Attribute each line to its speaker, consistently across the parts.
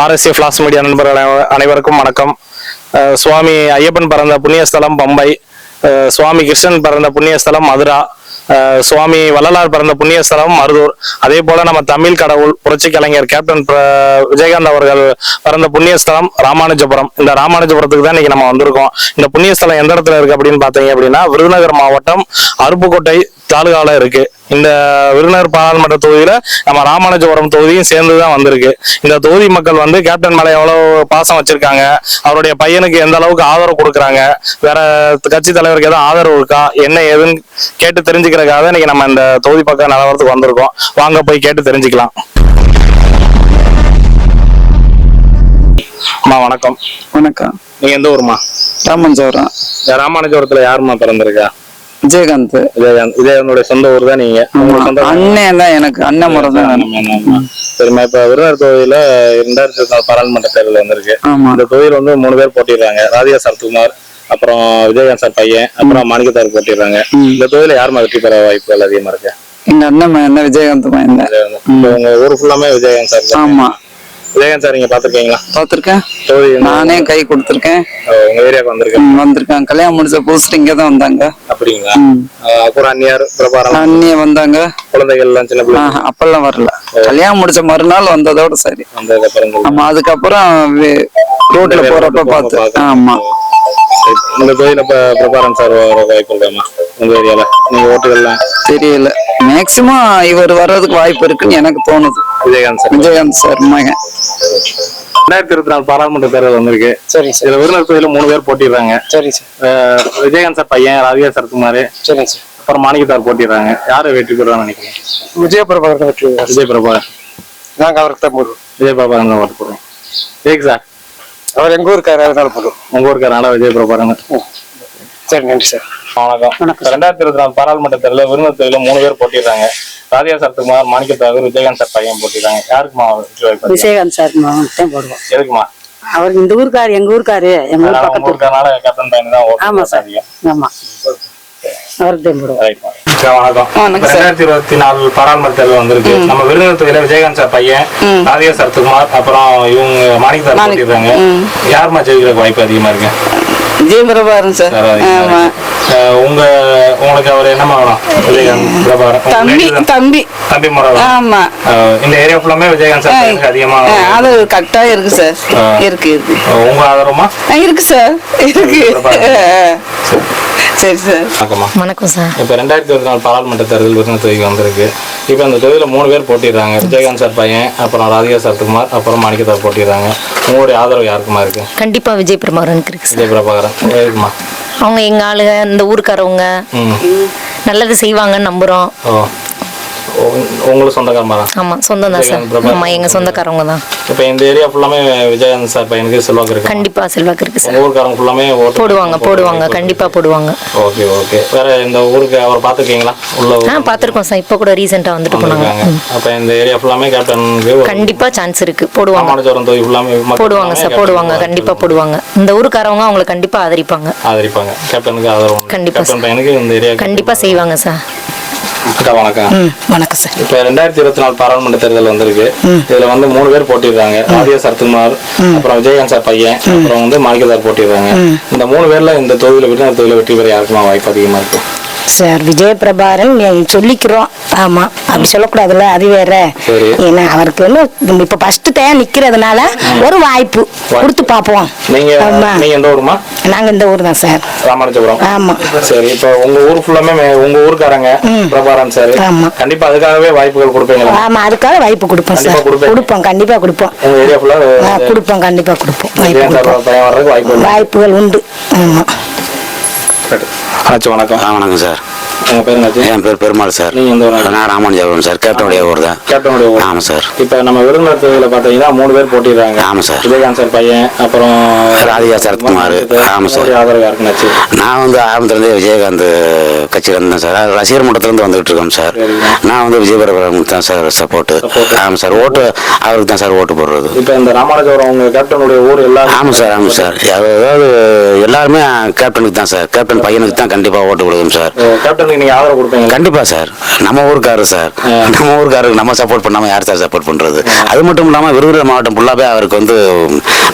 Speaker 1: RSA floss media நண்பர்கள் அனை- அனைவருக்கும் வணக்கம். சுவாமி ஐயப்பன் பிறந்த புண்ணியஸ்தலம் பம்பை. சுவாமி கிருஷ்ணன் பிறந்த புண்ணியஸ்தலம் மதுரா. சுவாமி வள்ளலார் பிறந்த புண்ணியஸ்தலம் மருதூர். அதே போல நம்ம தமிழ் கடவுள் புரட்சி கலைஞர் கேப்டன் விஜயகாந்த் அவர்கள் பிறந்த புண்ணியஸ்தலம் ராமானுஜபுரம். இந்த ராமானுஜபுரத்துக்கு தான் இன்னைக்கு நம்ம வந்திருக்கோம். இந்த புண்ணியஸ்தலம் எந்த இடத்துல இருக்கு அப்படின்னு பாத்தீங்க அப்படின்னா விருதுநகர் மாவட்டம் அருப்புக்கோட்டை தாலுகால இருக்கு. இந்த விருதுநகர் பாராளுமன்ற தொகுதியில நம்ம ராமானுஜபுரம் தொகுதியும் சேர்ந்து தான் வந்திருக்கு. இந்த தொகுதி மக்கள் வந்து கேப்டன் மேல எவ்வளவு பாசம் வச்சிருக்காங்க? அவருடைய பையனுக்கு எந்த அளவுக்கு ஆதரவு கொடுக்குறாங்க? வேற கட்சி தலைவருக்கு எதாவது ஆதரவு இருக்கா? என்ன ஏதுன்னு கேட்டு தெரிஞ்சுக்கிறதுக்காக இன்னைக்கு நம்ம இந்த தொகுதி பக்கம் நிலவரத்துக்கு வந்திருக்கோம். வாங்க போய் கேட்டு தெரிஞ்சுக்கலாம். அம்மா வணக்கம்.
Speaker 2: வணக்கம்.
Speaker 1: நீங்க எந்த ஊருமா
Speaker 2: ராமஞ்சோரம்
Speaker 1: இந்த ராமானுஜபுரத்துல யாரும்மா பிறந்திருக்கா?
Speaker 2: விஜயகாந்த்.
Speaker 1: விஜயகாந்த். விஜயகாந்தோட சொந்த ஊர் தான் நீங்க.
Speaker 2: அண்ணன் தான் எனக்கு. அண்ணன் முறை தான்.
Speaker 1: சரிம்மா இப்ப விருதுநகர் தொகுதியில இரண்டாயிரத்தி இருபத்தி நாலு பாராளுமன்ற தேர்தல் வந்திருக்கு. இந்த தொகுதியில் வந்து மூணு பேர் போட்டிடுறாங்க. ராதிகா சரத்குமார் அப்புறம் விஜயகாந்த் சார் பையன் அப்புறம் மாணிக்கத்தார் போட்டிடுறாங்க. இந்த தொகுதியில யாருமா வெற்றி பெற வாய்ப்புகள் அதிகமா இருக்கு?
Speaker 2: எங்க அண்ணன் மகன் விஜயகாந்த்
Speaker 1: இப்ப உங்க ஊர் ஃபுல்லாமே விஜயகாந்த் சார்.
Speaker 2: ஆமா.
Speaker 1: விஜயகாந்த் சார் நீங்க பாத்திருக்கீங்களா வந்து,
Speaker 2: நானே கை கொடுத்துருக்கேன்.
Speaker 1: உங்க ஏரியாவுக்கு
Speaker 2: வந்திருக்கேன். கல்யாணம் முடிச்ச புதுசுல இங்க தான் வந்தாங்க.
Speaker 1: அப்படிங்களா? அப்புறம் அந்நியார் பிரபாரம்
Speaker 2: அண்ணிய வந்தாங்க.
Speaker 1: குழந்தைகள் எல்லாம் சின்ன பிள்ளை
Speaker 2: அப்பெல்லாம் வரல. கல்யாணம் முடிச்ச மறுநாள் வந்ததோட சரி. ஆமா அதுக்கப்புறம் ரோட்ல போறப்ப பார்த்து. ஆமா.
Speaker 1: இந்த தொகுதியில இப்ப பிரபாரம் சார் வர வாய்ப்பு இருக்காமா உங்க ஏரியால நீங்க ஓட்டுகள்லாம்
Speaker 2: தெரியல. மேக்சிமம் இவர் வர்றதுக்கு வாய்ப்பு இருக்குன்னு எனக்கு தோணுது.
Speaker 1: விஜயகாந்த் சார்.
Speaker 2: விஜயகாந்த் சார் மகன்.
Speaker 1: ரெண்டாயிரத்தி இருபத்தி நாலு பாராளுமன்ற தேர்தல் வந்திருக்கு.
Speaker 2: சரி
Speaker 1: இதுல விருதுநகர் தொகுதியில மூணு பேர் போட்டிடுறாங்க.
Speaker 2: சரி சார்.
Speaker 1: விஜயகாந்த் சார் பையன் ராதிகா சரத்குமார்
Speaker 2: சரி சார்.
Speaker 1: அப்புறம் மாணிக்கத்தார் போட்டிடுறாங்க. யாரு வெற்றி பெறுவான்னு நினைக்கிறேன்
Speaker 2: விஜயபிரபாகரன் வெற்றி
Speaker 1: விஜய் பிரபாகர்
Speaker 2: நாங்க அவருக்கு தான் போடுவோம்.
Speaker 1: விஜய் பிரபாகரன் தான் ஓட்டு போடுறோம் ஜெயிக் சார்.
Speaker 2: அவர் எங்க ஊருக்காரர் அதனால போடுவோம்
Speaker 1: உங்க ஊருக்காரனால விஜய் பிரபாகரன்
Speaker 2: சரி நன்றி சார்.
Speaker 1: வணக்கம். ரெண்டாயிரத்தி இருபத்தி நாலு பாராளுமன்ற தேர்தலில் விருதுநகர் தொகுதியில மூணு பேர் போட்டிடுறாங்க ராதிகா சரத்குமார் மாணிக்கத்தார் விஜயகாந்த் சார் பையன் போட்டிடுறாங்க யாருக்குமா?
Speaker 3: விஜயகாந்த் சார் தான் போடுவோம்.
Speaker 1: எதுக்குமா?
Speaker 3: அவர் இந்த ஊருக்காரு எங்க ஊருக்காரு எங்க ஊர் பக்கத்து
Speaker 1: ஊருக்காரனால பையன் தான்
Speaker 3: ஆமா சார். ஆமா. அவருக்கு தான் போடுவோம்
Speaker 1: வணக்கம். ரெண்டாயிரத்தி இருபத்தி நாலு பாராளுமன்ற தேர்தல் வந்திருக்கு நம்ம விருதுநகர் தொகுதியில விஜயகாந்த் சார் பையன் ராதிகா சரத்குமார் அப்புறம் இவங்க போட்டிடுறாங்க யாருமா ஜெயிக்கிறதுக்கு வாய்ப்பு அதிகமா இருக்கு?
Speaker 2: சார், ஆமா.
Speaker 1: உங்க உங்களுக்கு அவர் என்னமா வேணும் விஜயகாந்த் பிரபாகரன்.
Speaker 2: தம்பி. தம்பி.
Speaker 1: தம்பி.
Speaker 2: ஆமா.
Speaker 1: இந்த ஏரியா ஃபுல்லாமே விஜயகாந்த் சார் அதிகமா
Speaker 2: அது கரெக்டா இருக்கு சார். இருக்கு
Speaker 1: உங்க ஆதரவுமா?
Speaker 2: இருக்கு சார். இருக்கு. சரி சார்.
Speaker 1: வணக்கம்மா.
Speaker 4: வணக்கம் சார்.
Speaker 1: இப்போ ரெண்டாயிரத்தி இருபத்தி நாலு பாராளுமன்ற தேர்தல் விருதுநகர் வந்திருக்கு. இப்போ அந்த தொகுதியில் மூணு பேர் போட்டிடுறாங்க. விஜயகாந்த் சார் பையன் அப்புறம் ராதிகா சரத்குமார் அப்புறம் மாணிக்கத்தார் போட்டிடுறாங்க. உங்களுடைய ஆதரவு யாருக்குமா இருக்கு?
Speaker 4: கண்டிப்பா விஜய் பிரபாகரனுக்கு இருக்கு
Speaker 1: விஜய் பிரபாகரன் இருக்குமா
Speaker 4: அவங்க எங்க ஆளுங்க இந்த ஊருக்காரவங்க. நல்லது செய்வாங்கன்னு நம்புறோம்.
Speaker 1: உங்களுக்கு சொந்தக்காரமா தான்.
Speaker 4: ஆமா சொந்தம் தான் சார்.
Speaker 1: விஜயகாந்த் பிரபாகரன்.
Speaker 4: ஆமா எங்க சொந்தக்காரவங்க தான்.
Speaker 1: இப்போ இந்த ஏரியா ஃபுல்லாமே விஜயகாந்த் சார் பையனுக்கு செல்வாக்கு இருக்கு?
Speaker 4: கண்டிப்பா செல்வாக்கு இருக்கு சார்.
Speaker 1: ஊருக்காரங்க ஃபுல்லாமே
Speaker 4: போடுவாங்க போடுவாங்க கண்டிப்பா போடுவாங்க.
Speaker 1: Okay okay. வேற இந்த ஊருக்கு அவர் பார்த்துருக்கீங்களா? உள்ள
Speaker 4: ஆ பாத்திருக்கோம் சார். இப்போ கூட ரீசெண்டா வந்துட்டு போனாங்க.
Speaker 1: அப்போ இந்த ஏரியா ஃபுல்லாமே கேப்டனுக்கு ஒரு
Speaker 4: கண்டிப்பா சான்ஸ் இருக்கு. போடுவாங்க. போடுவாங்க சார். போடுவாங்க.
Speaker 1: கேப்டனுக்கு
Speaker 4: கண்டிப்பா போடுவாங்க. இந்த ஊருக்காரவங்க அவங்கள கண்டிப்பா ஆதரிப்பாங்க.
Speaker 1: ஆதரிப்பாங்க. கேப்டனுக்கு ஆதரவு.
Speaker 4: கண்டிப்பா
Speaker 1: கேப்டன் பையனுக்கு இந்த ஏரியா
Speaker 4: கண்டிப்பா செய்வாங்க சார்.
Speaker 1: அக்கா வணக்கம்.
Speaker 3: வணக்கம் சார்.
Speaker 1: இப்ப ரெண்டாயிரத்தி இருபத்தி நாலு பாராளுமன்ற தேர்தல் வந்திருக்கு. இதுல வந்து மூணு பேர் போட்டிடுறாங்க ராதியா சரத்குமார் அப்புறம் விஜயகாந்த் சார் பையன் அப்புறம் வந்து மாணிக்கதார் போட்டிடுறாங்க இந்த மூணு பேர்ல இந்த தொகுதியில விருதுநகர் தொகுதியில வெற்றி பெற யாருக்குமா வாய்ப்பு அதிகமா இருக்கு?
Speaker 5: சார் விஜய பிரபாகரன் நீ சொல்லிக்கிறோம். ஆமா அப்படி சொல்லக்கூடாதுல்ல அது வேற. ஏன்னா அவருக்கு வந்து இப்ப ஃபர்ஸ்ட் டைம் நிக்கிறதுனால ஒரு வாய்ப்பு கொடுத்து பார்ப்போம்.
Speaker 1: நீங்க எந்த ஊருமா?
Speaker 5: நாங்க இந்த ஊர் தான் சார்.
Speaker 1: ராமானுஜபுரம்.
Speaker 5: ஆமா.
Speaker 1: சரி இப்ப உங்க ஊர் ஃபுல்லாமே உங்க ஊருக்காரங்க பிரபாரன் சார்.
Speaker 5: ஆமா.
Speaker 1: கண்டிப்பா அதுக்காகவே வாய்ப்புகள் கொடுப்பீங்களா?
Speaker 5: ஆமா அதுக்காக வாய்ப்பு கொடுப்போம் சார். கொடுப்போம் கண்டிப்பா கொடுப்போம்.
Speaker 1: உங்க ஏரியா ஃபுல்லா
Speaker 5: கொடுப்போம் கண்டிப்பா கொடுப்போம். வாய்ப்புகள் உண்டு. ஆமா.
Speaker 1: ஆச்சு வணக்கம்.
Speaker 6: ஆ வணக்கம் சார்.
Speaker 1: உங்க பேர் என்னாச்சு?
Speaker 6: என் பேர் பெருமாள் சார்.
Speaker 1: நீங்க எந்த ஊர்
Speaker 6: நான் ராமானுஜபுரம் சார். கேப்டனுடைய ஊர் தான்.
Speaker 1: கேப்டனுடைய ஊர்.
Speaker 6: ஆமாம் சார்.
Speaker 1: இப்ப நம்ம விருதுநகர் தொகுதியில பாத்தீங்கன்னா மூணு பேர் போட்டிடுறாங்க.
Speaker 6: ஆமா சார்.
Speaker 1: விஜயகாந்த் சார் பையன் அப்புறம்
Speaker 6: ராதிகா சரத்குமார். ஆமா சார்.
Speaker 1: ஆதரவு யாருக்குனாச்சு
Speaker 6: நான் வந்து ஆரம்பத்துலேருந்தே விஜயகாந்த் கட்சியில் இருந்தேன் சார். ரசிகர் மட்டத்துலேருந்து வந்துகிட்டு இருக்கோம் சார். நான் வந்து விஜயபுரம் தான் சார் சப்போர்ட்டு. ஆமாம் சார். ஓட்டு அவருக்கு தான் சார் ஓட்டு போடுறது.
Speaker 1: இப்ப இந்த ராமானுஜபுரம் உங்க கேப்டனுடைய ஊர் எல்லாரும்
Speaker 6: ஆமாம் சார் ஆமாம் சார். அதாவது எல்லாருமே கேப்டனுக்கு தான் சார். கேப்டன் பையனுக்கு தான் கண்டிப்பாக ஓட்டு கொடுக்கணும் சார்.
Speaker 1: கேப்டன் கேப்டனுக்கு நீங்க ஆதரவு கொடுப்பீங்க?
Speaker 6: கண்டிப்பா சார். நம்ம ஊருக்காரர் சார். நம்ம ஊருக்காரருக்கு நம்ம சப்போர்ட் பண்ணாம யார் சார் சப்போர்ட் பண்றது? அது மட்டும் இல்லாம விருதுநகர் மாவட்டம் ஃபுல்லாவே அவருக்கு வந்து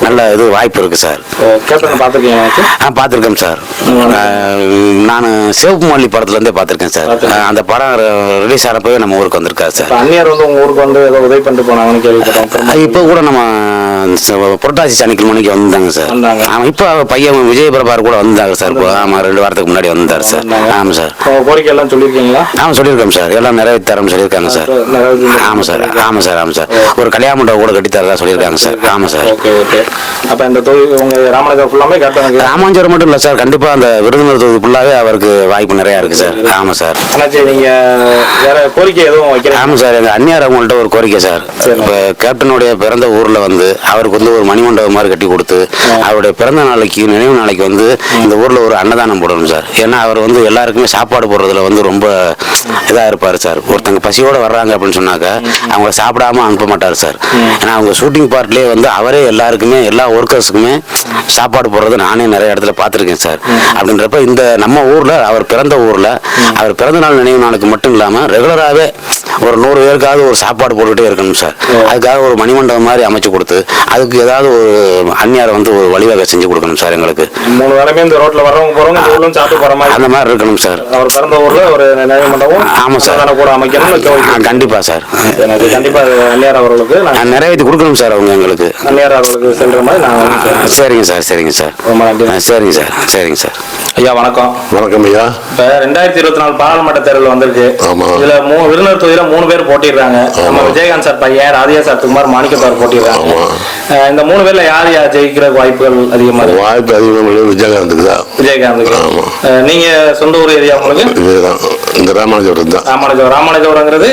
Speaker 6: நல்ல இது வாய்ப்பு இருக்கு சார்.
Speaker 1: கேப்டன் பாத்துருக்கீங்க
Speaker 6: நான் பார்த்துருக்கேன் சார். நான் சிவப்பு மல்லி படத்துல இருந்தே பார்த்துருக்கேன். சார் அந்த படம் ரிலீஸ் ஆனப்பவே நம்ம ஊருக்கு வந்திருக்காரு சார்.
Speaker 1: அந்நியர் வந்து உங்க ஊருக்கு வந்து ஏதோ உதவி பண்ணிட்டு போனாங்கன்னு கேள்விப்பட்டோம்
Speaker 6: இப்போ கூட நம்ம புரட்டாசி சனிக்கிழமைக்கு வந்தாங்க சார்.
Speaker 1: வந்தாங்க.
Speaker 6: ஆமா இப்போ பையன் விஜய் பிரபார் கூட வந்தாங்க சார். இப்போ ஆமா ரெண்டு வாரத்துக்கு முன்னாடி வந்தார் சார்.
Speaker 1: வந்தாங்க.
Speaker 6: ஆமா சார்.
Speaker 1: கோரிக்கை எல்லாம் சொல்லியிருக்கீங்களா?
Speaker 6: ஆமா சொல்லியிருக்கோம் சார். எல்லாம் நிறைவேற்றாரன்னு சொல்லியிருக்காங்க சார்.
Speaker 1: நிறைவேற்றி-
Speaker 6: ஆமா சார். ஆமா சார் ஆமா சார். ஒரு கல்யாண மண்டபம் கூட கட்டித்தரதா சொல்லியிருக்காங்க சார். ஆமா சார்.
Speaker 1: Okay okay. அப்ப இந்த தொகுதி உங்க ராமநகர் ஃபுல்லாமே கேப்டனுக்கு
Speaker 6: ராமாஞ்சரம் மட்டும் இல்லை சார். கண்டிப்பா அந்த விருதுநகர் தொகுதி ஃபுல்லாவே அவருக்கு வாய்ப்பு நிறைய இருக்கு சார். ஆமா சார்.
Speaker 1: அண்ணாச்சி நீங்க வேற கோரிக்கை எதுவும் வைக்கிறீங்க
Speaker 6: ஆமா சார். எங்க அந்நியார் அவங்கள்ட்ட ஒரு கோரிக்கை சார். இப்ப கேப்டனுடைய பிறந்த ஊர்ல வந்து அவருக்கு வந்து ஒரு மணிமண்டபம் மாதிரி கட்டி கொடுத்து அவருடைய பிறந்த நாளைக்கு நினைவு நாளைக்கு வந்து இந்த ஊர்ல ஒரு அன்னதானம் போடணும் சார். ஏன்னா அவர் வந்து எல்லாருக்குமே சாப்பாடு போடுறதுல வந்து ரொம்ப இதா இருப்பாரு சார். ஒருத்தங்க பசியோட வர்றாங்க அப்படின்னு சொன்னாக்க அவங்க சாப்பிடாம அனுப்ப மாட்டார் சார். ஏன்னா அவங்க ஷூட்டிங் பார்ட்லயே வந்து அவரே எல்லாருக்குமே எல்லா ஒர்க்கர்ஸுக்குமே சாப்பாடு போடுறது நானே நிறைய இடத்துல பார்த்துருக்கேன் சார். அப்படின்றப்ப இந்த நம்ம ஊர்ல அவர் பிறந்த ஊர்ல அவர் பிறந்த நாள் நினைவு நாளுக்கு மட்டும் இல்லாம ரெகுலராகவே ஒரு நூறு பேருக்காவது ஒரு சாப்பாடு போட்டுக்கிட்டே இருக்கணும் சார். அதுக்காக ஒரு மணிமண்டபம் மாதிரி அமைச்சு கொடுத்து அதுக்கு ஏதாவது ஒரு அந்நியாரை வந்து ஒரு வழிவகை செஞ்சு கொடுக்கணும் சார் எங்களுக்கு.
Speaker 1: மூணு வேலையுமே இந்த போறவங்க இந்த ஊர்ல சாப்பிட்டு போற மாதிரி
Speaker 6: அந்த மாதிரி இருக்கணும் சார்.
Speaker 1: அவர் பிறந்த ஊர்ல ஒரு நினைவு மண்டபம்
Speaker 6: ஆமா சார்.
Speaker 1: கூட அமைக்கணும்னு
Speaker 6: ஆ,
Speaker 1: கோரிக்கை.
Speaker 6: கண்டிப்பா சார்.
Speaker 1: எனக்கு கண்டிப்பா அது அந்நியார் அவர்களுக்கு நான்
Speaker 6: நிறைவேற்றி கொடுக்கணும் சார் அவங்க எங்களுக்கு.
Speaker 1: அந்நியார் அவர்களுக்கு செல்ற மாதிரி நான்.
Speaker 6: சரிங்க சார் சரிங்க சார்.
Speaker 1: ரொம்ப நன்றி.
Speaker 6: சரிங்க சார் சரிங்க சார்.
Speaker 1: ஐயா வணக்கம்.
Speaker 7: வணக்கம் ஐயா.
Speaker 1: இப்ப ரெண்டாயிரத்தி இருபத்தி நாலு பாராளுமன்ற தேர்தல் வந்திருக்கு. இதுல மூணு விருந்தினர் தொகுதியில மூணு பேர் போட்டிடுறாங்க. நம்ம விஜயகாந்த் சார் பையன் ராதியா சார் குமார் மாணிக்கத்தார் போட்டிடுறாங்க. இந்த மூணு பேர்ல யார் யார் ஜெயிக்கிற வாய்ப்புகள் அதிகமா இருக்கு?
Speaker 7: வாய்ப்பு அதிகமாக விஜயகாந்துக்கு தான்.
Speaker 1: அஹ் நீங்க சொந்த ஊர் ஏரியா உங்களுக்கு?
Speaker 7: இதுதான். இந்த ராமானுஜபுரம் தான்
Speaker 1: ராமானுஜம் ராமானுஜபுரங்கிறது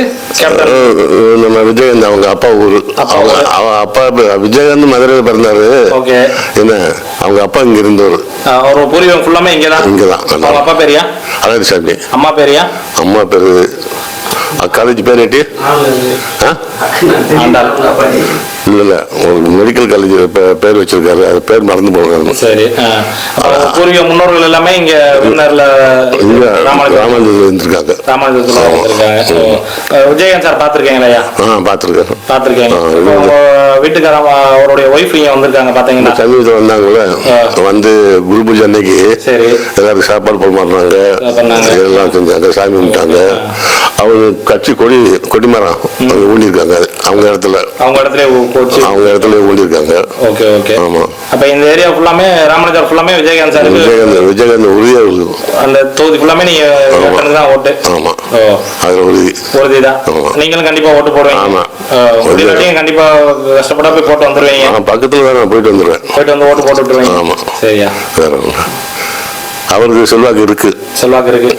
Speaker 7: நம்ம விஜயகாந்த் அவங்க அப்பா ஊரு
Speaker 1: அப்பா
Speaker 7: அவங்க அப்பா விஜயகாந்த் மதுரையில் பிறந்தாரு
Speaker 1: ஓகே
Speaker 7: என்ன அவங்க அப்பா இங்க இருந்தவர்
Speaker 1: அவர் பூர்வீகம் ஃபுல்லாமே இங்கதான்
Speaker 7: இங்கதான்.
Speaker 1: அவங்க அப்பா பேரியா
Speaker 7: அழகுசாமி
Speaker 1: அம்மா பேரியா
Speaker 7: அம்மா பேரு காலேஜ் பேர் ஏட்டி ஆ?
Speaker 1: ஆண்டாள்
Speaker 7: இல்ல இல்ல ஒரு மெடிக்கல் காலேஜ் பேர் வச்சிருக்காரு. அது பேர் மறந்து போகிறாரு
Speaker 1: சரி பூர்வீக முன்னோர்கள் எல்லாமே இங்க விருந்தினர்ல
Speaker 7: இங்க ராமானுஜத்தில் இருந்திருக்காங்க.
Speaker 1: ராமானுஜத்துல இருக்காங்க விஜயகாந்த் சார் ஐயா?
Speaker 7: ஆ பார்த்துருக்காரு.
Speaker 1: உங்க வீட்டுக்கார அவருடைய ஒய்ஃப் இங்க வந்திருக்காங்க பாத்தீங்கன்னா
Speaker 7: சமீபத்தில் வந்தாங்கல்ல. வந்து குரு பூஜை அன்னைக்கு
Speaker 1: சரி.
Speaker 7: எல்லாருக்கும் சாப்பாடு பரிமாறினாங்க
Speaker 1: பண்ணாங்க.
Speaker 7: எல்லாம் செஞ்சாங்க சாமி கும்பிட்டாங்க. அவங்க கட்சி கொடி கொடிமரம் அங்க ஊண்டியிருக்காங்க அவங்க இடத்துல.
Speaker 1: அவங்க இடத்துல போச்சு.
Speaker 7: அவங்க இடத்துல ஊண்டியிருக்காங்க
Speaker 1: ஓகே ஓகே.
Speaker 7: ஆமா.
Speaker 1: அப்ப இந்த ஏரியா ஃபுல்லாமே ராமனகர் ஃபுல்லாமே விஜயகாந்த் சாருக்கு
Speaker 7: விஜயகாந்த் விஜயகாந்த் உறுதியா இருக்குது
Speaker 1: அந்த தொகுதி ஃபுல்லாமே நீங்க தான் ஓட்டு.
Speaker 7: ஆமா.
Speaker 1: ஓ.
Speaker 7: அதுல உறுதி.
Speaker 1: உறுதிதான்
Speaker 7: ஆமா.
Speaker 1: நீங்களும் கண்டிப்பா ஓட்டு போடுவீங்க.
Speaker 7: ஆமா.
Speaker 1: கண்டிப்பா கஷ்டப்பட்டா போய் போட்டு வந்துருவீங்க.
Speaker 7: பக்கத்துல தான் நான் போயிட்டு வந்துடுவேன்
Speaker 1: போயிட்டு வந்து ஓட்டு போட்டு விட்டுருவீங்க.
Speaker 7: ஆமா.
Speaker 1: சரியா.
Speaker 7: வேற. அவருக்கு செல்வாக்கு இருக்கு.
Speaker 1: செல்வாக்கு இருக்கு.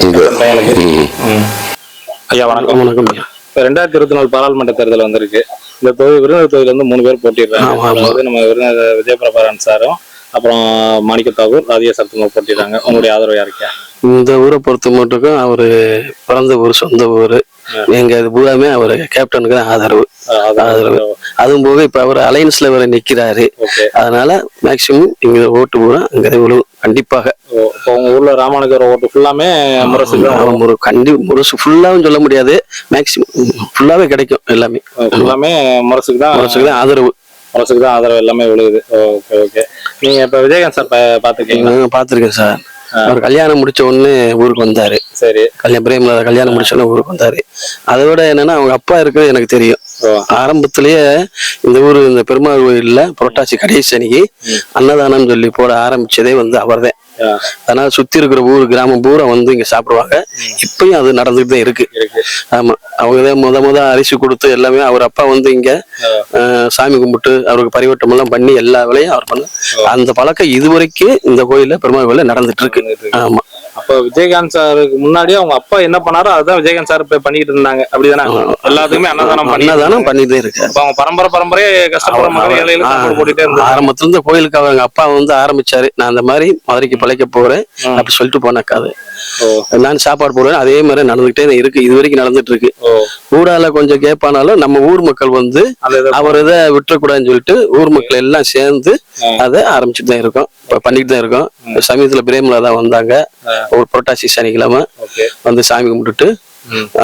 Speaker 1: ஐயா வணக்கம். வணக்கம் ஐயா. ரெண்டாயிரத்தி இருபத்தி நாலு பாராளுமன்ற தேர்தல் வந்திருக்கு. இந்த தொகுதி விருதுநகர் தொகுதியில இருந்து மூணு பேர் போட்டிடுறாங்க. அதாவது நம்ம விருதுநகர் விஜயபிரபாரன் சாரும் அப்புறம் மாணிக்க தாகூர் ராதியா சரத்குமார் போட்டிடுறாங்க. உங்களுடைய ஆதரவு யாருக்கா?
Speaker 8: இந்த ஊரை பொறுத்த மட்டுக்கும் அவரு பிறந்த ஊர் சொந்த ஊர். எங்க இது பூராமே அவர் கேப்டனுக்கு தான் ஆதரவு. ஆதரவு. அதுவும் போக இப்ப அவர் அலையன்ஸ்ல வேற நிக்கிறாரு. அதனால மேக்சிமம் இங்க ஓட்டு பூரா அங்க விழுவும் கண்டிப்பாக.
Speaker 1: உங்க ஊர்ல ராமானுஜர் ஓட்டு ஃபுல்லாமே முரசு
Speaker 8: ஒரு கண்டி முரசு ஃபுல்லாவும் சொல்ல முடியாது. மேக்சிமம் ஃபுல்லாவே கிடைக்கும் எல்லாமே.
Speaker 1: ஃபுல்லாமே முரசுக்கு தான்
Speaker 8: முரசுக்கு தான் ஆதரவு.
Speaker 1: முரசுக்கு தான் ஆதரவு எல்லாமே விழுகுது. Okay okay. நீங்க இப்ப விஜயகாந்த் சார் பாத்துருக்கீங்களா
Speaker 8: நான் பார்த்திருக்கேன் சார். அவர் கல்யாணம் முடிச்ச உடனே ஊருக்கு வந்தாரு.
Speaker 1: சரி.
Speaker 8: கல்யாணம் பிரேமலா கல்யாணம் முடிச்ச உடனே ஊருக்கு வந்தாரு. அதை விட என்னன்னா அவங்க அப்பா இருக்கிறது எனக்கு தெரியும். ஆரம்பத்திலேயே இந்த ஊர் இந்த பெருமாள் கோயில்ல புரட்டாசி கடைசி அன்னைக்கு அன்னதானம் சொல்லி போட ஆரம்பிச்சதே வந்து அவர்தான். அதனால சுத்தி இருக்கிற ஊர் கிராமம் பூரா வந்து இங்க சாப்பிடுவாங்க. இப்பயும் அது நடந்துட்டு தான் இருக்கு. ஆமா. அவங்க தான் முத முத அரிசி கொடுத்து எல்லாமே அவர் அப்பா வந்து இங்க சாமி கும்பிட்டு அவருக்கு பரிவட்டம் எல்லாம் பண்ணி எல்லா வேலையும் அவர் பண்ண அந்த பழக்கம் இதுவரைக்கும் இந்த கோயில்ல பெருமாள் கோயில்ல நடந்துட்டு இருக்கு. ஆமா.
Speaker 1: அப்ப விஜயகாந்த் சாருக்கு முன்னாடி அவங்க அப்பா என்ன பண்ணாரோ அதுதான் விஜயகாந்த் சார் பண்ணிட்டு இருந்தாங்க. அப்படிதானே? எல்லாத்துக்குமே அன்னதானம்
Speaker 8: அன்னதானம் பண்ணிட்டே இருக்கு
Speaker 1: அப்ப அவங்க பரம்பரை பரம்பரையே கஷ்டப்படுற மாதிரி ஏழைகளுக்கு சாப்பாடு போட்டுட்டே இருந்தாங்க.
Speaker 8: ஆரம்பத்துல இருந்து கோயிலுக்கு அவங்க அப்பா வந்து ஆரம்பிச்சாரு. நான் அந்த மாதிரி மதுரைக்கு பழைக்க போறேன். அப்படி சொல்லிட்டு போனாக்காது
Speaker 1: ஓ.
Speaker 8: நான் சாப்பாடு போடுவேன். அதே மாதிரி நடந்துகிட்டே இருக்கு. இது வரைக்கும் நடந்துட்டு இருக்கு
Speaker 1: ஓ.
Speaker 8: ஊரால கொஞ்சம் கேட்பானாலும் நம்ம ஊர் மக்கள் வந்து அவர் இதை விட்டுறக்கூடாதுன்னு சொல்லிட்டு ஊர் மக்கள் எல்லாம் சேர்ந்து அதை ஆரம்பிச்சுட்டு தான் இருக்கோம். இப்ப பண்ணிட்டு தான் இருக்கோம். சமீபத்துல பிரேமலா தான் வந்தாங்க ஒரு புரட்டாசி சனிக்கிழமை வந்து சாமி கும்பிட்டுட்டு.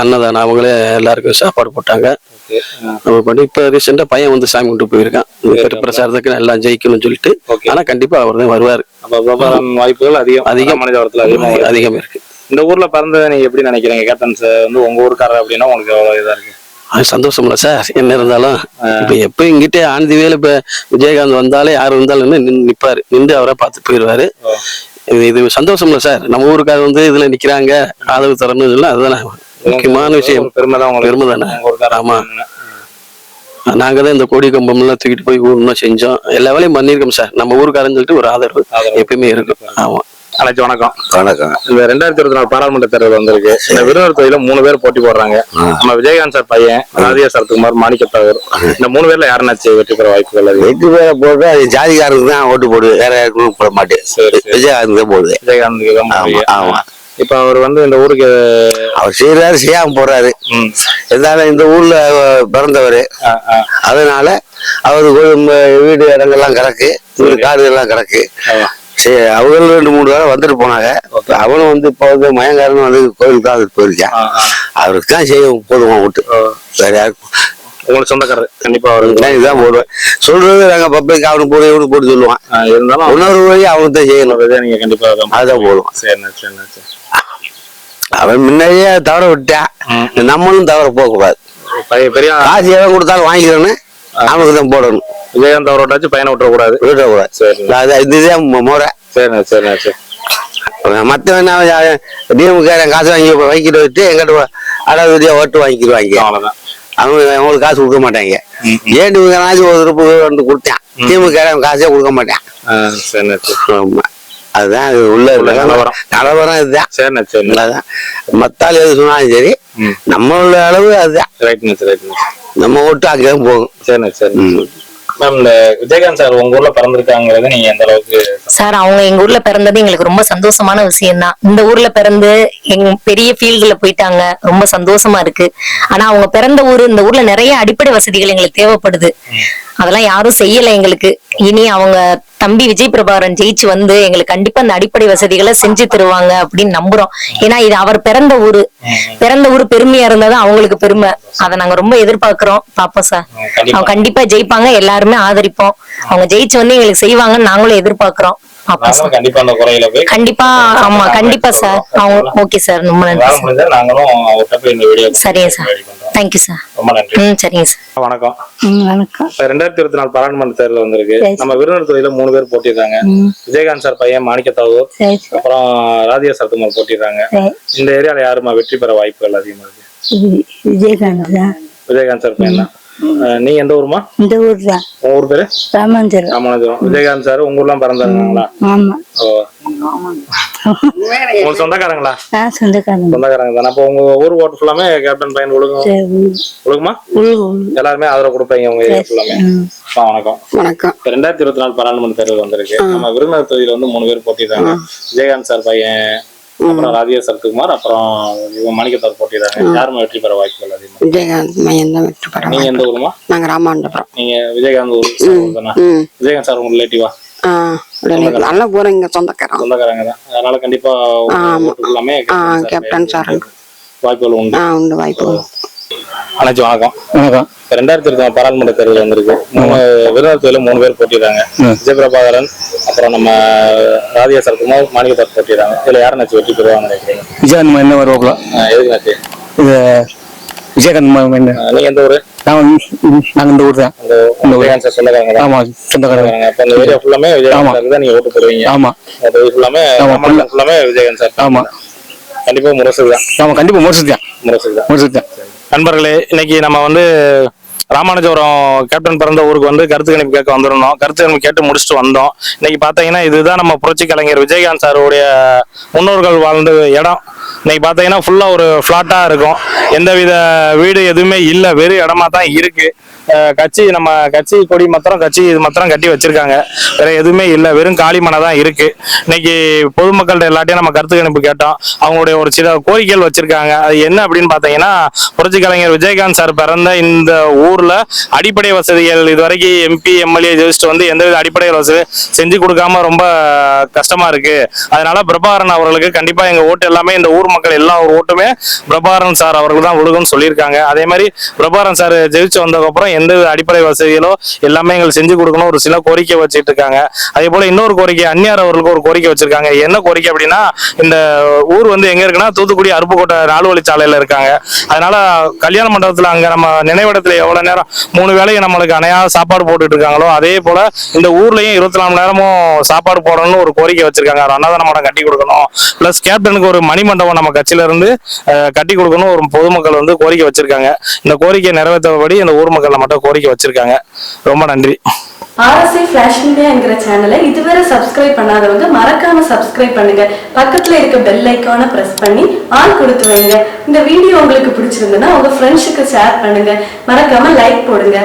Speaker 8: அன்னதானம் அவங்களே எல்லாருக்கும் சாப்பாடு போட்டாங்க. நம்ம பண்ணி இப்ப ரீசெண்டா பையன் வந்து சாமி கும்பிட்டு போயிருக்கான். பெரிய பிரசாரத்துக்கு எல்லாம் ஜெயிக்கணும்னு சொல்லிட்டு. ஆனா கண்டிப்பா அவர் தான் வருவாரு.
Speaker 1: வாய்ப்புகள் அதிகம்.
Speaker 8: அதிகம்.
Speaker 1: மனிதவரத்துல அதிகமா இருக்கு.
Speaker 8: அதிகம் இருக்கு.
Speaker 1: இந்த ஊர்ல பிறந்ததை நீங்க எப்படி நினைக்கிறீங்க? கேப்டன்ஸ் வந்து உங்க ஊருக்காரர் அப்படின்னா உங்களுக்கு இதா இருக்கு.
Speaker 8: அது சந்தோஷம்ல சார். என்ன இருந்தாலும் இப்ப எப்ப இங்கிட்டே ஆனந்தி வேலை இப்ப விஜயகாந்த் வந்தாலே யார் வந்தாலும் நின்னு நிப்பாரு. நின்று அவரை பார்த்து போயிடுவாரு. இது இது சந்தோஷம்ல சார். நம்ம ஊருக்காக வந்து இதுல நிக்கிறாங்க ஆதரவு தரணும் சொல்ல அதுதானே. முக்கியமான விஷயம்.
Speaker 1: பெருமை தான் உங்களுக்கு.
Speaker 8: பெருமை தானே. ஆமா. நாங்க தான் இந்த கோடி கம்பம் எல்லாம் தூக்கிட்டு போய் ஊர்னோம் செஞ்சோம். எல்லா வேலையும் பண்ணியிருக்கோம் சார். நம்ம ஊருக்காரன்னு சொல்லிட்டு ஒரு ஆதரவு. எப்பயுமே இருக்கும் ஆமா.
Speaker 1: அனைத்து வணக்கம்.
Speaker 9: வணக்கம்.
Speaker 1: இந்த ரெண்டாயிரத்தி இருபத்தி நாலு பாராளுமன்ற தேர்தல் வந்திருக்கு. இந்த விருதுநகர் தொகுதியில மூணு பேர் போட்டி போடுறாங்க. நம்ம விஜயகாந்த் சார் பையன் ராதியா சரத்குமார் மாணிக்கத்தவர் இந்த மூணு பேர்ல யாருன்னாச்சு வெற்றி பெற வாய்ப்புகள்
Speaker 7: வெற்றி பேரை போட்டு அது ஜாதிக்காரருக்கு தான் ஓட்டு போடு வேற யாருக்கும் போட மாட்டேன். விஜயகாந்த் தான் போடுது
Speaker 1: விஜயகாந்த் தான்
Speaker 7: ஆமா.
Speaker 1: இப்ப அவர் வந்து இந்த ஊருக்கு
Speaker 7: அவர் செய்யறாரு செய்யாம போறாரு. இருந்தாலும் இந்த ஊர்ல பிறந்தவர். அதனால அவருக்கு வீடு இடங்கள்லாம் கிடக்கு வீடு காடு எல்லாம் கிடக்கு. சரி அவங்களும் ரெண்டு மூணு தடவை வந்துட்டு போனாங்க. அவனும் வந்து இப்போ வந்து மயங்காரன் வந்து கோயிலுக்கு தான் வந்துட்டு போயிருக்கான். அவருக்கு தான் செய்ய போதுமா ஓட்டு வேற யாருக்கும்
Speaker 1: உங்களுக்கு சொந்தக்காரர். கண்டிப்பா அவருக்கு
Speaker 7: இதுதான் போடுவேன். சொல்றது நாங்க பப்ளிக் அவனுக்கு போடு இவனுக்கு போட்டு சொல்லுவான்.
Speaker 1: இருந்தாலும்
Speaker 7: இன்னொரு வழி அவனுக்கு தான் செய்யணும்.
Speaker 1: நீங்க கண்டிப்பா அதான் சரிண்ணா சரிண்ணா சரி
Speaker 7: அவன் முன்னாடியே தவற விட்டான். நம்மளும் தவற போகக்கூடாது.
Speaker 1: பெரிய
Speaker 7: காசு எவன் கொடுத்தாலும் வாங்கிக்கிறேன்னு அவனுக்கு தான் போடணும்.
Speaker 1: விஜயகாந்த் அவரோட்டாச்சும் பையனை விட்டுறக்கூடாது.
Speaker 7: விடக்கூடாது
Speaker 1: சரி
Speaker 7: அது இதுதான் முறை.
Speaker 1: சரிண்ணா சரிண்ணா சரி.
Speaker 7: மற்றவன் டிஎம்கே காசு வாங்கி வைக்கிட்டு வச்சு எங்கிட்ட அடாவதியா ஓட்டு வாங்கிக்கிடுவாங்க
Speaker 1: அவ்வளவுதான்.
Speaker 7: அவங்க அவங்களுக்கு காசு கொடுக்க மாட்டாங்க. ஏடிஎம்காச்சும் ஒரு ரூபாய் வந்து கொடுத்தேன். திமுக காசே கொடுக்க மாட்டேன்.
Speaker 1: ஆ, சரிண்ணா சரி.
Speaker 7: ஆமா. அதுதான் இது உள்ள
Speaker 1: நிலவரம்.
Speaker 7: நிலவரம் இதுதான்.
Speaker 1: சரிண்ணா சரிண்ணா
Speaker 7: அதான் மத்தாள் எது சொன்னாலும் சரி. நம்மளோட அளவு அதுதான்.
Speaker 1: ரைட்ண்ணா சரி ரைட்ண்ணா
Speaker 7: நம்ம ஓட்டு அங்கேயும் போகும்.
Speaker 1: சரிண்ணா சரி. மேம் இந்த விஜயகாந்த் சார் உங்க ஊர்ல பிறந்திருக்காங்கிறது நீங்க எந்த அளவுக்கு
Speaker 4: சார் அவங்க எங்க ஊர்ல பிறந்தது எங்களுக்கு ரொம்ப சந்தோஷமான விஷயம் தான் இந்த ஊர்ல பிறந்து எங்க பெரிய ஃபீல்டுல போயிட்டாங்க. ரொம்ப சந்தோஷமா இருக்கு. ஆனா அவங்க பிறந்த ஊரு இந்த ஊர்ல நிறைய அடிப்படை வசதிகள் எங்களுக்கு தேவைப்படுது. அதெல்லாம் யாரும் செய்யல எங்களுக்கு. இனி அவங்க தம்பி விஜய் பிரபாகரன் ஜெயிச்சு வந்து எங்களுக்கு கண்டிப்பா அந்த அடிப்படை வசதிகளை செஞ்சு தருவாங்க அப்படின்னு நம்புறோம். ஏன்னா இது அவர் பிறந்த ஊரு. பிறந்த ஊரு பெருமையா இருந்தாதான் அவங்களுக்கு பெருமை. அதை நாங்க ரொம்ப எதிர்பார்க்கிறோம். பாப்போம் சார். அவங்க கண்டிப்பா ஜெயிப்பாங்க. எல்லாருமே ஆதரிப்போம். அவங்க ஜெயிச்சு வந்து எங்களுக்கு செய்வாங்கன்னு நாங்களும் எதிர்பார்க்கிறோம்.
Speaker 1: கண்டிப்பா அந்த குறையில போய்
Speaker 4: கண்டிப்பா ஆமா கண்டிப்பா சார். ஓகே சார் ரொம்ப நன்றி
Speaker 1: நாங்களும் அவர்கிட்ட போய் இந்த வீடியோ
Speaker 4: சரிங்க சார். தேங்க்யூ சார்
Speaker 1: ரொம்ப நன்றி.
Speaker 4: ம் சரிங்க சார்.
Speaker 1: வணக்கம். ரெண்டாயிரத்தி இருபத்தி நாலு பாராளுமன்ற தேர்தல் வந்திருக்கு. நம்ம விருதுநகர் தொகுதியில மூணு பேர் போட்டிருக்காங்க. விஜயகாந்த் சார் பையன் மாணிக்கத்தாவூர்
Speaker 10: சரி சரி.
Speaker 1: அப்புறம் ராதியா சரத்குமார் போட்டிருக்காங்க. இந்த ஏரியால யாருமா வெற்றி பெற வாய்ப்புகள் அதிகமா இருக்கு?
Speaker 10: விஜயகாந்த் தான்
Speaker 1: விஜயகாந்த் சார் பையன் தான். நீங்க எந்த ஊருமா?
Speaker 10: இந்த ஊர் தான்
Speaker 1: உங்க ஊர் பேரு?
Speaker 10: ராமாஞ்சரம்
Speaker 1: ராமானுஜம் விஜயகாந்த் சார் உங்க ஊர்லாம் பிறந்தாருங்களா
Speaker 10: ஆமா.
Speaker 1: ஓ. உங்களுக்கு சொந்தக்காரங்களா?
Speaker 10: ஆ சொந்தக்காரங்க.
Speaker 1: சொந்தக்காரங்க தானே. அப்போ உங்க ஊர் ஓட்டு ஃபுல்லாமே கேப்டன் பையன் ஒழுங்கும்
Speaker 10: உள்
Speaker 1: எல்லாருமே ஆதரவு கொடுப்பீங்க உங்க ஏரியா ஃபுல்லாமே வணக்கம்.
Speaker 11: வணக்கம்.
Speaker 1: ரெண்டாயிரத்தி இருபத்தி நாலு பாராளுமன்ற தேர்தல் வந்திருக்கு. நம்ம விருதுநகர் தொகுதியில வந்து மூணு பேர் போட்டிருக்காங்க விஜயகாந்த் சார் பையன் அப்புறம் ராதியா சரத்குமார் அப்புறம் இவங்க மாணிக்கத்தார் போட்டிருக்காங்க யாருமே வெற்றி பெற வாய்ப்புகள் அதிகமா
Speaker 11: விஜயகாந்த் மையம் தான் வெற்றி பெற
Speaker 1: நீங்க எந்த ஊருமா?
Speaker 11: நாங்க ராமாண்டபுரம்
Speaker 1: நீங்க விஜயகாந்த் ஊர் விஜயகாந்த் சார் உங்க ரிலேட்டிவா?
Speaker 11: நல்ல போறோம் இங்க சொந்தக்காரன்.
Speaker 1: சொந்தக்காரங்க தான். அதனால கண்டிப்பா
Speaker 11: ஆ, கேப்டன் சார்.
Speaker 1: வாய்ப்புகள் உண்டு.
Speaker 11: உண்டு வாய்ப்பு
Speaker 1: அனைத்து வணக்கம்.
Speaker 2: வணக்கம்.
Speaker 1: ரெண்டாயிரத்தி இருபத்தி பாராளுமன்ற தேர்தல் வந்திருக்கு. மூணு விருதுநகர் தொகுதியில மூணு பேர் போட்டிடுறாங்க விஜய் பிரபாகரன் அப்புறம் நம்ம ராதியா சரத்குமார் மாணிக்கத்தார் போட்டிடுறாங்க இதுல யாரை நச்சு வெற்றி பெறுவாங்க நினைக்கிறீங்க?
Speaker 2: விஜயகாந்த் என்ன வருவாப்புல.
Speaker 1: ஆஹ் எதுக்கு நச்சு
Speaker 2: இது விஜயகாந்த்
Speaker 1: நீங்க எந்த ஊரு?
Speaker 2: நாங்க இந்த ஊர். தான்
Speaker 1: விஜயகாந்த் சார் சொந்தக்காரங்க
Speaker 2: ஆமா சொந்தக்காரங்க.
Speaker 1: அப்ப இந்த ஏரியா ஃபுல்லாமே விஜயகாந்த் தான் நீங்க ஓட்டு போடுவீங்க.
Speaker 2: ஆமா.
Speaker 1: ஃபுல்லாமே ஃபுல்லாமே விஜயகாந்த் சார்.
Speaker 2: ஆமா.
Speaker 1: கண்டிப்பா முரசு தான்.
Speaker 2: ஆமா கண்டிப்பா முடிச்சுட்டு தான்.
Speaker 1: முரசு தான்.
Speaker 2: முடிச்சுட்டு தான்.
Speaker 1: நண்பர்களே இன்னைக்கு நம்ம வந்து ராமானுஜபுரம் கேப்டன் பிறந்த ஊருக்கு வந்து கருத்து கணிப்பு கேட்க வந்திருந்தோம். கருத்து கணிப்பு கேட்டு முடிச்சுட்டு வந்தோம். இன்னைக்கு பார்த்தீங்கன்னா இதுதான் நம்ம புரட்சி கலைஞர் விஜயகாந்த் சாருடைய முன்னோர்கள் வாழ்ந்த இடம். இன்னைக்கு பார்த்தீங்கன்னா ஃபுல்லாக ஒரு ஃப்ளாட்டாக இருக்கும். எந்தவித வீடு எதுவுமே இல்லை. வெறும் இடமா தான் இருக்கு. கட்சி நம்ம கட்சி கொடி மாத்திரம் கட்சி இது மாத்திரம் கட்டி வச்சிருக்காங்க. வேற எதுவுமே இல்லை. வெறும் காலி மனை தான் இருக்கு. இன்னைக்கு பொதுமக்கள்கிட்ட எல்லாத்தையும் நம்ம கருத்து கணிப்பு கேட்டோம். அவங்களுடைய ஒரு சில கோரிக்கைகள் வச்சிருக்காங்க. அது என்ன அப்படின்னு பார்த்தீங்கன்னா புரட்சி கலைஞர் விஜயகாந்த் சார் பிறந்த இந்த ஊர்ல அடிப்படை வசதிகள் இதுவரைக்கும் எம்பி எம்எல்ஏ ஜெயிச்சுட்டு வந்து எந்தவித அடிப்படை வசதி செஞ்சு கொடுக்காம ரொம்ப கஷ்டமா இருக்கு. அதனால பிரபாகரன் அவர்களுக்கு கண்டிப்பா எங்க ஓட்டு எல்லாமே இந்த ஊர் மக்கள் எல்லா ஒரு ஓட்டுமே பிரபாகரன் சார் அவர்கள் தான் விழுகும்னு சொல்லியிருக்காங்க. அதே மாதிரி பிரபாகரன் சார் ஜெயிச்சு வந்ததுக்கு அப்புறம் எந்த அடிப்படை வசதிகளோ எல்லாமே எங்களுக்கு செஞ்சு கொடுக்கணும். ஒரு சில கோரிக்கை வச்சுட்டு இருக்காங்க அதே போல இன்னொரு கோரிக்கை அந்நியார் அவர்களுக்கு ஒரு கோரிக்கை வச்சிருக்காங்க. என்ன கோரிக்கை அப்படின்னா இந்த ஊர் வந்து எங்க இருக்குன்னா தூத்துக்குடி அருப்புக்கோட்டை நாலு வழிச்சாலையில இருக்காங்க. அதனால கல்யாண மண்டபத்துல அங்க நம்ம நினைவிடத்துல எவ்வளவு நேரம் மூணு வேளையும் நம்மளுக்கு அணையா சாப்பாடு போட்டுட்டு இருக்காங்களோ அதே போல இந்த ஊர்லயும் இருபத்தி நாலு நேரமும் சாப்பாடு போடணும்னு ஒரு கோரிக்கை வச்சிருக்காங்க. அன்னதான மடம் கட்டி கொடுக்கணும். பிளஸ் கேப்டனுக்கு ஒரு மணிமண்டபம் நம்ம கட்சியில இருந்து கட்டி கொடுக்கணும் ஒரு பொதுமக்கள் வந்து கோரிக்கை வச்சிருக்காங்க. இந்த கோரிக்கை நிறைவேற்றபடி இந்த ஊர் மக்கள் மட்டும் கோரிக்கை வச்சிருக்காங்க. ரொம்ப நன்றி.
Speaker 12: ஆர்எஸ்ஐ ஃபிளாஷ் மீடியாங்கிற சேனலை இதுவரை சப்ஸ்கிரைப் பண்ணாதவங்க மறக்காம சப்ஸ்கிரைப் பண்ணுங்க. பக்கத்துல இருக்க பெல் ஐக்கானை பிரஸ் பண்ணி ஆன் கொடுத்து வைங்க. இந்த வீடியோ உங்களுக்கு பிடிச்சிருந்ததுன்னா உங்க ஃப்ரெண்ட்ஸுக்கு ஷேர் பண்ணுங்க. மறக்காம லைக் போடுங்க.